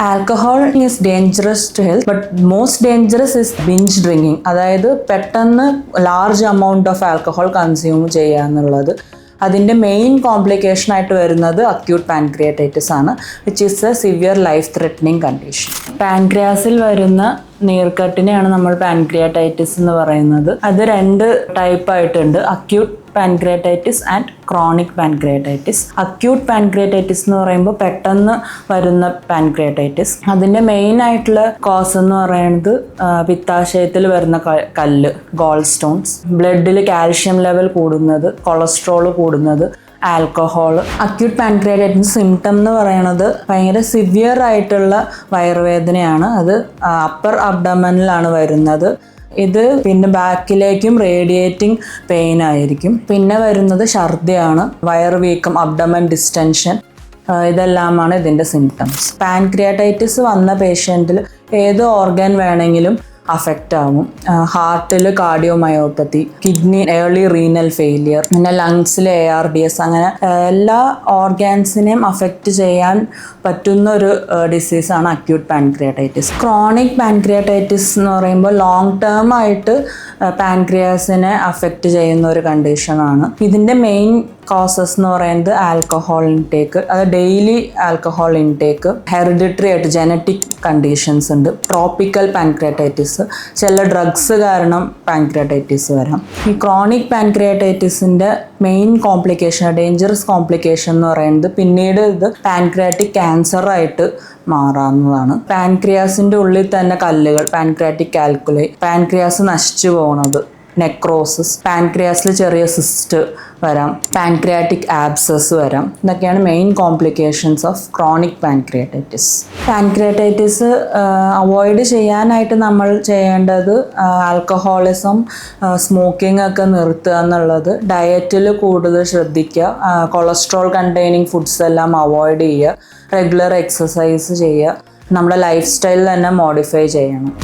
Alcohol is dangerous to health but most dangerous is binge drinking അതായത് പെട്ടെന്ന് large amount of alcohol consume ചെയ്യുക എന്നുള്ളത്. അതിന്റെ main complication ആയിട്ട് വരുന്നത് അക്യൂട്ട് പാൻക്രിയാറ്റൈറ്റിസ് ആണ് which is a severe life threatening condition പാൻക്രിയാസിൽ വരുന്ന നീർക്കെട്ടിനെയാണ് നമ്മൾ പാൻക്രിയാറ്റൈറ്റിസ് എന്ന് പറയുന്നത്. അത് രണ്ട് ടൈപ്പ് ആയിട്ടുണ്ട്. Acute pancreatitis and chronic pancreatitis acute pancreatitis എന്ന് പറയുമ്പോൾ പെട്ടെന്ന് വരുന്ന പാൻക്രിയാറ്റൈറ്റിസ് അതിന്റെ മെയിൻ ആയിട്ടുള്ള കോസ് എന്ന് പറയുന്നത് പിത്താശയത്തിൽ വരുന്ന കല്ല് ഗോൾ സ്റ്റോൺസ് ബ്ലഡിൽ കാൽഷ്യം ലെവൽ കൂടുന്നത് കൊളസ്ട്രോൾ കൂടുന്നത്. ആൽക്കഹോൾ അക്യൂട്ട് പാൻക്രിയാറ്റൈറ്റിസ് സിംറ്റം എന്ന് പറയുന്നത് ഭയങ്കര സിവിയർ ആയിട്ടുള്ള വയറുവേദനയാണ്. അത് അപ്പർ അബ്ഡമനിലാണ് വരുന്നത്. ഇത് പിന്നെ ബാക്കിലേക്കും റേഡിയേറ്റിംഗ് പെയിൻ ആയിരിക്കും. പിന്നെ വരുന്നത് ഛർദിയാണ് വയറുവീക്കം അബ്ഡമൻ ഡിസ്റ്റൻഷൻ ഇതെല്ലാമാണ് ഇതിന്റെ സിംറ്റംസ് പാൻക്രിയാറ്റൈറ്റിസ് വന്ന പേഷ്യന്റിൽ ഏത് ഓർഗൻ വേണമെങ്കിലും അഫക്റ്റ് ആവും. ഹാർട്ടിൽ cardiomyopathy kidney early renal failure പിന്നെ ലങ്സിൽ എ ആർ ഡി എസ് അങ്ങനെ എല്ലാ ഓർഗാൻസിനെയും അഫക്റ്റ് ചെയ്യാൻ പറ്റുന്ന ഒരു ഡിസീസാണ് അക്യൂട്ട് പാൻക്രിയാറ്റൈറ്റിസ് ക്രോണിക് പാൻക്രിയാറ്റൈറ്റിസ് എന്ന് പറയുമ്പോൾ ലോങ് ടേം ആയിട്ട് പാൻക്രിയാസിനെ അഫക്റ്റ് ചെയ്യുന്ന ഒരു കണ്ടീഷനാണ് ഇതിന്റെ മെയിൻ കോസസ് എന്ന് പറയുന്നത് ആൽക്കഹോൾ ഇൻടേക്ക് അത് ഡെയിലി ആൽക്കഹോൾ ഇൻടേക്ക് ഹെറിഡിറ്ററി ആയിട്ട് ജനറ്റിക് കണ്ടീഷൻസ് ഉണ്ട്. ട്രോപ്പിക്കൽ പാൻക്രിയാറ്റൈറ്റിസ് ചില ഡ്രഗ്സ് കാരണം പാൻക്രിയാറ്റൈറ്റിസ് വരാം. ഈ ക്രോണിക് പാൻക്രിയാറ്റൈറ്റിസിന്റെ മെയിൻ കോംപ്ലിക്കേഷൻ ഡേഞ്ചറസ് കോംപ്ലിക്കേഷൻ എന്ന് പറയുന്നത് പിന്നീട് ഇത് പാൻക്രിയാറ്റിക് ക്യാൻസറായിട്ട് മാറാവുന്നതാണ്. പാൻക്രിയാസിന്റെ ഉള്ളിൽ തന്നെ കല്ലുകൾ പാൻക്രിയാറ്റിക് കാൽക്കുലേ പാൻക്രിയാസ് നശിച്ചു പോകുന്നത് നെക്രോസിസ് പാൻക്രിയാസിൽ ചെറിയ സിസ്റ്റ് വരാം പാൻക്രിയാറ്റിക് ആബ്സസ് വരാം. ഇതൊക്കെയാണ് main complications of chronic pancreatitis pancreatitis avoid ചെയ്യാനായിട്ട് നമ്മൾ ചെയ്യേണ്ടത് ആൽക്കഹോളിസം സ്മോക്കിംഗ് ഒക്കെ നിർത്തുക എന്നുള്ളത്. ഡയറ്റിൽ കൂടുതൽ ശ്രദ്ധിക്കുക കൊളസ്ട്രോൾ കണ്ടെയ്നിങ് ഫുഡ്സ് എല്ലാം അവോയ്ഡ് ചെയ്യുക റെഗുലർ എക്സസൈസ് ചെയ്യുക. നമ്മുടെ ലൈഫ് സ്റ്റൈൽ തന്നെ മോഡിഫൈ ചെയ്യണം.